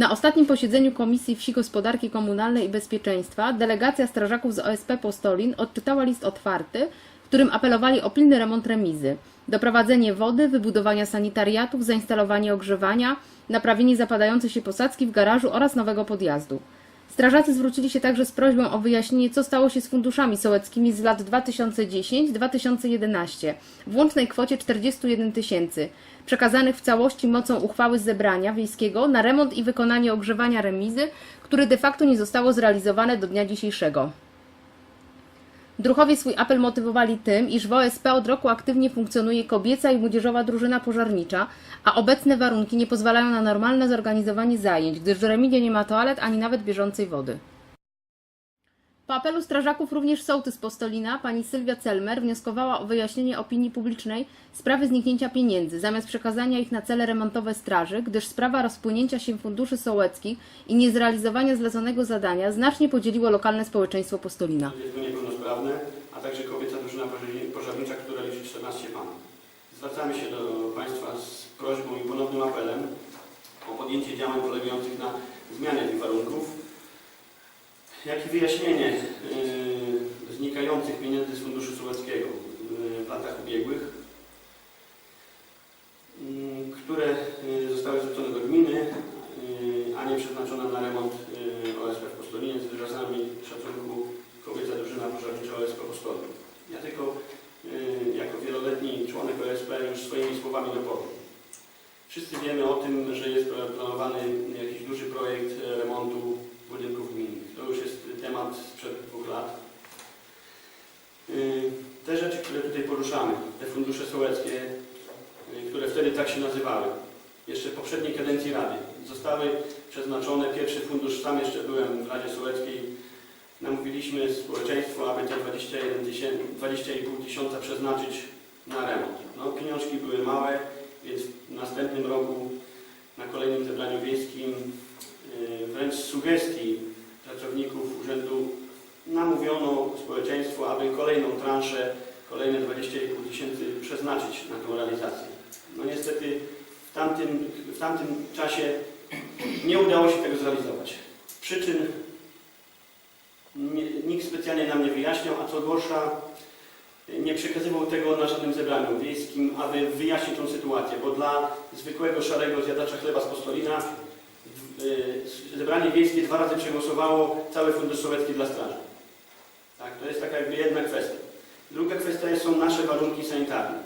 Na ostatnim posiedzeniu Komisji Wsi Gospodarki Komunalnej i Bezpieczeństwa delegacja strażaków z OSP Postolin odczytała list otwarty, w którym apelowali o pilny remont remizy, doprowadzenie wody, wybudowania sanitariatów, zainstalowanie ogrzewania, naprawienie zapadającej się posadzki w garażu oraz nowego podjazdu. Strażacy zwrócili się także z prośbą o wyjaśnienie, co stało się z funduszami sołeckimi z lat 2010-2011 w łącznej kwocie 41 tysięcy, przekazanych w całości mocą uchwały zebrania wiejskiego na remont i wykonanie ogrzewania remizy, które de facto nie zostało zrealizowane do dnia dzisiejszego. Druchowie swój apel motywowali tym, iż w OSP od roku aktywnie funkcjonuje kobieca i młodzieżowa drużyna pożarnicza, a obecne warunki nie pozwalają na normalne zorganizowanie zajęć, gdyż w remizie nie ma toalet ani nawet bieżącej wody. Po apelu strażaków również sołtys Postolina, pani Sylwia Celmer, wnioskowała o wyjaśnienie opinii publicznej sprawy zniknięcia pieniędzy, zamiast przekazania ich na cele remontowe straży, gdyż sprawa rozpłynięcia się funduszy sołeckich i niezrealizowania zleconego zadania znacznie podzieliło lokalne społeczeństwo Postolina. niepełnosprawne, a także kobieca drużyna pożarni- pożarnicza, która liczy 14 panów. Zwracamy się do Państwa z prośbą i ponownym apelem o podjęcie działań polegających na zmianie tych warunków, jak i wyjaśnienie yy, znikających pieniędzy z Funduszu Sołeckiego yy, w latach ubiegłych, yy, które yy, zostały zwrócone do gminy, yy, a nie przeznaczone na remont yy, OSP w Postolinie z wyrazami szacunku kobieca drużyna pożarnicza OSP Postolinie. Ja tylko yy, jako wieloletni członek OSP już swoimi słowami dopowiem. Wszyscy wiemy o tym, że jest planowany jakiś duży projekt e, remontu budynków gminnych. To już jest temat sprzed dwóch lat. Yy, Te rzeczy, które tutaj poruszamy, te fundusze sołeckie, yy, które wtedy tak się nazywały, jeszcze w poprzedniej kadencji Rady, zostały przeznaczone. Pierwszy fundusz, sam jeszcze byłem w Radzie Sołeckiej, namówiliśmy społeczeństwo, aby te 21 tysięcy, 20,5 tysiąca przeznaczyć na remont. No, pieniążki były małe, więc w następnym roku na kolejnym zebraniu wiejskim yy, wręcz sugestii pracowników urzędu namówiono społeczeństwo, aby kolejną transzę, kolejne 20,5 tysięcy przeznaczyć na tę realizację. No niestety w tamtym, w tamtym czasie nie udało się tego zrealizować. Przyczyn nie, nikt specjalnie nam nie wyjaśniał, a co gorsza, nie przekazywał tego na żadnym zebraniu wiejskim, aby wyjaśnić tą sytuację, bo dla zwykłego szarego zjadacza chleba z Postolina y, zebranie wiejskie dwa razy przegłosowało cały fundusz sowiecki dla straży. Tak, to jest taka jakby jedna kwestia. Druga kwestia są nasze warunki sanitarne.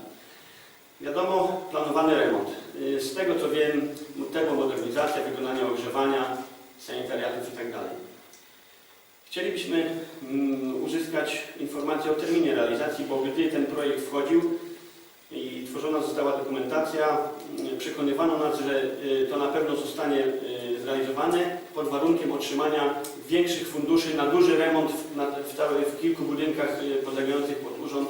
Wiadomo, planowany remont. Y, Z tego co wiem, termomodernizacja, wykonanie ogrzewania, sanitariatów itd. Chcielibyśmy mm, uzyskać informację o terminie realizacji, bo gdy ten projekt wchodził i tworzona została dokumentacja, mm, przekonywano nas, że y, to na pewno zostanie y, zrealizowane pod warunkiem otrzymania większych funduszy na duży remont w, na, w, w kilku budynkach y, podlegających pod urząd.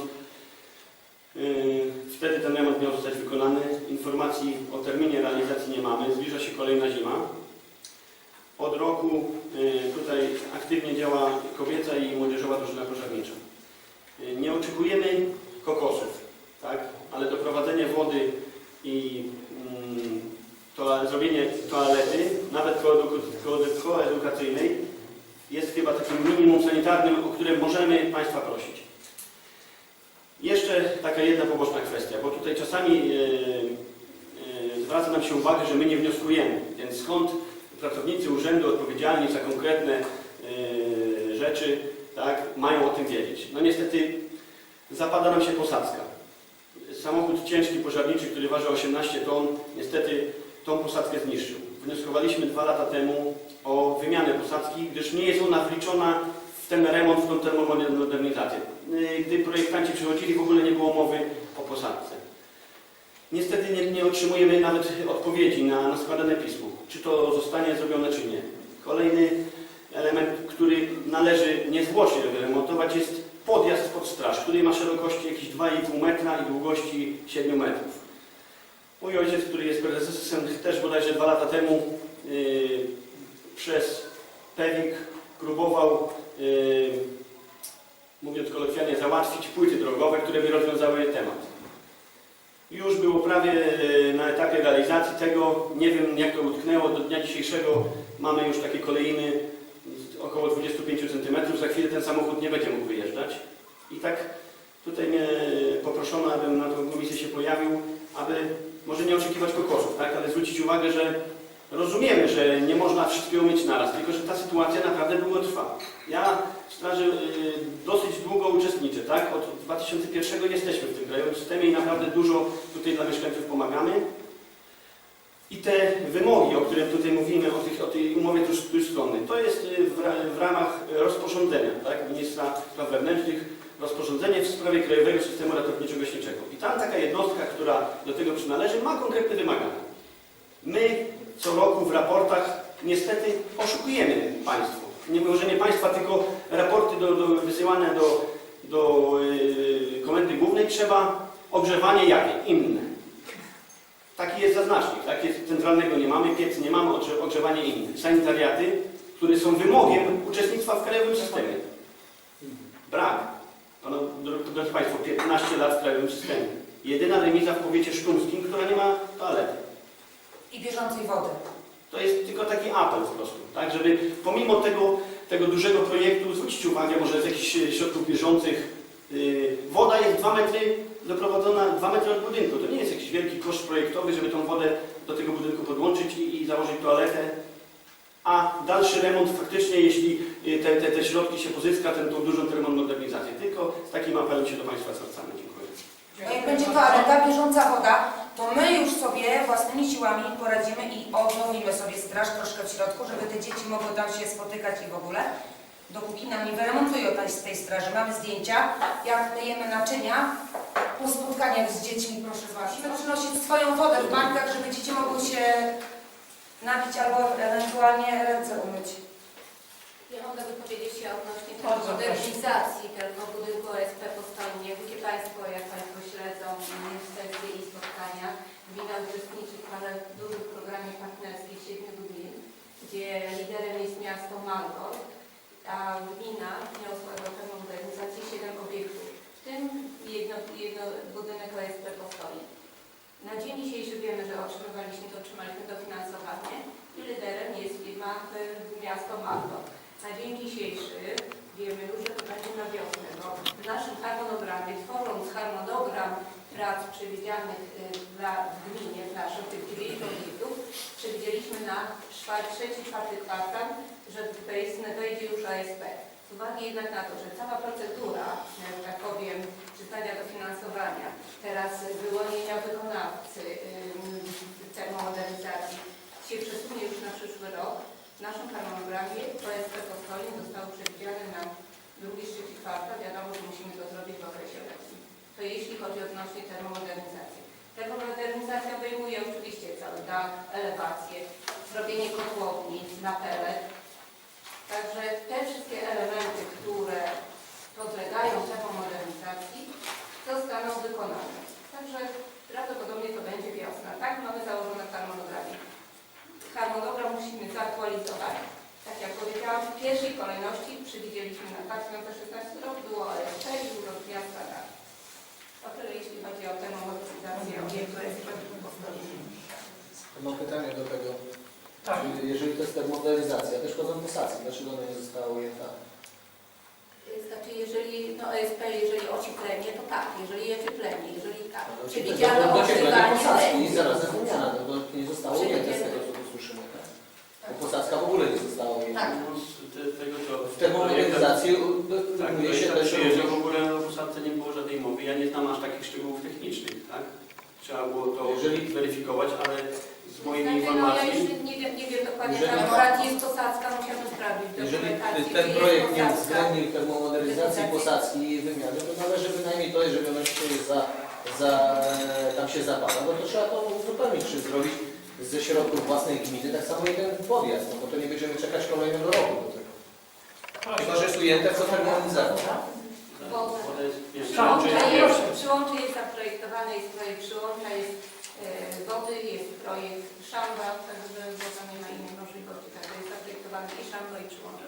Y, Wtedy ten remont miał zostać wykonany. Informacji o terminie realizacji nie mamy. Zbliża się kolejna zima. Od roku y, tutaj aktywnie działa kobieca i młodzieżowa drużyna pożarnicza. Nie oczekujemy kokosów, tak? ale doprowadzenie wody i mm, zrobienie toalety, koedukacyjnej, jest chyba takim minimum sanitarnym, o które możemy Państwa prosić. Jeszcze taka jedna poboczna kwestia, bo tutaj czasami yy, yy, zwraca nam się uwagę, że my nie wnioskujemy, więc skąd pracownicy urzędu odpowiedzialni za konkretne yy, rzeczy tak, mają o tym wiedzieć. No niestety zapada nam się posadzka. Samochód ciężki pożarniczy, który waży 18 ton, niestety tą posadzkę zniszczył. Wnioskowaliśmy dwa lata temu o wymianę posadzki, gdyż nie jest ona wliczona w ten remont, w tą termomodernizację. Yy, Gdy projektanci przychodzili, w ogóle nie było mowy o posadce. Niestety nie, nie otrzymujemy nawet odpowiedzi na, na składane pismo, czy to zostanie zrobione, czy nie. Kolejny element, który należy niezwłocznie wyremontować jest podjazd pod straż, który ma szerokości jakieś 2,5 metra i długości 7 metrów. Mój ojciec, który jest prezesem też bodajże dwa lata temu yy, przez Pewik próbował, yy, mówiąc kolokwialnie, załatwić płyty drogowe, które by rozwiązały temat. Już było prawie e, na etapie realizacji tego. Nie wiem jak to utknęło. Do dnia dzisiejszego mamy już takie kolejny około 25 cm. Za chwilę ten samochód nie będzie mógł wyjeżdżać. I tak tutaj mnie poproszono, abym na tą komisję się pojawił, aby może nie oczekiwać kokosów, tak? ale zwrócić uwagę, że rozumiemy, że nie można wszystkiego mieć naraz, tylko że ta sytuacja naprawdę długo trwa. Ja w straży y, dosyć długo uczestniczę, tak? Od 2001 jesteśmy w tym krajowym systemie i naprawdę dużo tutaj dla mieszkańców pomagamy. I te wymogi, o których tutaj mówimy, o, tych, o tej umowie trój- trójstronnej, to jest y, w, w ramach rozporządzenia, tak? Ministra Spraw Wewnętrznych, rozporządzenie w sprawie Krajowego Systemu Ratowniczo-Gaśniczego. I tam taka jednostka, która do tego przynależy, ma konkretne wymagania. My co roku w raportach niestety oszukujemy państwo. Nie może nie państwa, tylko raporty do, do, wysyłane do, do yy, komendy głównej trzeba ogrzewanie jakie? Inne. Taki jest zaznacznik, tak jest centralnego nie mamy, piec nie mamy, ogrze- ogrzewanie inne. Sanitariaty, które są wymogiem uczestnictwa w krajowym systemie. Brak. Drodzy Państwo, 15 lat w krajowym systemie. Jedyna remiza w powiecie sztumskim, która nie ma toalety. I bieżącej wody. To jest tylko taki apel po prostu, tak, żeby pomimo tego, tego dużego projektu zwrócić uwagę może z jakichś środków bieżących. Yy, woda jest 2 metry doprowadzona, 2 metry od budynku. To nie jest jakiś wielki koszt projektowy, żeby tą wodę do tego budynku podłączyć i, i założyć toaletę. A dalszy remont faktycznie, jeśli te, te, te środki się pozyska, ten, tą dużą termomodernizację. Tylko z takim apelem się do Państwa zwracamy. Dziękuję. No jak będzie toaleta, bieżąca woda, to my już sobie własnymi siłami poradzimy i odnowimy sobie straż troszkę w środku, żeby te dzieci mogły tam się spotykać i w ogóle. Dopóki nam nie wyremontują z tej straży. Mamy zdjęcia, jak myjemy naczynia po spotkaniach z dziećmi, proszę Was. Musimy przynosić swoją wodę w bankach, żeby dzieci mogły się napić albo ewentualnie ręce umyć. Się odnośnie tej Bardzo modernizacji tego budynku OSP po Stolinie. Wiecie Państwo, jak Państwo śledzą inwestycje i spotkania, gmina uczestniczy w parę dużych programie partnerskich siedmiu gmin, gdzie liderem jest miasto Malbork, a gmina wniosła do termomodernizacji siedem obiektów, w tym jedno, jedno budynek OSP po Stolinie. Na dzień dzisiejszy wiemy, że otrzymywaliśmy, to otrzymaliśmy dofinansowanie i liderem jest firma y, miasto Malbork. Na dzień dzisiejszy wiemy już, że to będzie na wiosnę, bo w naszym harmonogramie, tworząc harmonogram prac przewidzianych y, dla gminie, w naszym tych dziewięciu obiektów, przewidzieliśmy na czwarty, trzeci, czwarty kwartał, że wejdzie, już ASP. Z uwagi jednak na to, że cała procedura, że tak powiem, przyznania dofinansowania, teraz wyłonienia wykonawcy yy, termomodernizacji się przesunie już na przyszły rok, w naszym harmonogramie OSP Postolnie zostało przewidziane na drugi, trzeci kwartał. Wiadomo, że musimy to zrobić w okresie letnim. To jeśli chodzi odnośnie termomodernizacji. Termomodernizacja obejmuje oczywiście cały dach, elewację, zrobienie kotłowni na pelet. Także te wszystkie elementy, które podlegają termomodernizacji, zostaną wykonane. Także prawdopodobnie to będzie wiosna. Tak mamy założone w harmonogramie harmonogram musimy zaktualizować. Tak jak powiedziałam, w pierwszej kolejności przewidzieliśmy na 2016 rok było OSP i miasta tak. O tyle jeśli chodzi o tę modernizację obiektu OSP po Stolinie. Mam pytanie do tego. Tak. Jeżeli to jest modernizacja, też chodzą posadzki, dlaczego ona nie została ujęta? Znaczy, jeżeli no OSP, jeżeli ocieplenie, to tak, jeżeli ocieplenie, jeżeli tak. No, Przewidziano to ocieplenie ogrzewanie posadzki i energii. zarazem wymiana, no bo nie zostało ujęte z tego, co tu słyszymy. Tak? Bo posadzka w ogóle nie została. Tak. No, z te- tego, co W termomodernizacji Tak, wykonuje no się się też przyjeżdżał w ogóle o posadce nie było żadnej mowy. Ja nie znam aż takich szczegółów technicznych, tak? Trzeba było to Jeżeli- zweryfikować, ale z moimi Znaczy, no ja informacji... już nie, nie wiem, nie wiem dokładnie, Jeżeli- tam akurat jest posadzka, musiałam sprawdzić jeżeli ten jest projekt nie posadzka. uwzględnił termomodernizacji, posadzki i jej wymiany, to należy bynajmniej to, jeżeli ono się za, za, tam się zapada, no to trzeba to uzupełnić, czy zrobić ze środków własnej gminy, tak samo jeden podjazd, no bo to nie będziemy czekać kolejnego roku do tego. Chyba, że jest ujęte w termomodernizacji. Woda. Woda jest, Przyłącze jest, przyłącze jest zaprojektowane, jest projekt przyłącza, jest e, wody, jest projekt szamba, także woda nie ma innej możliwości, także jest zaprojektowane i szambo i przyłącze.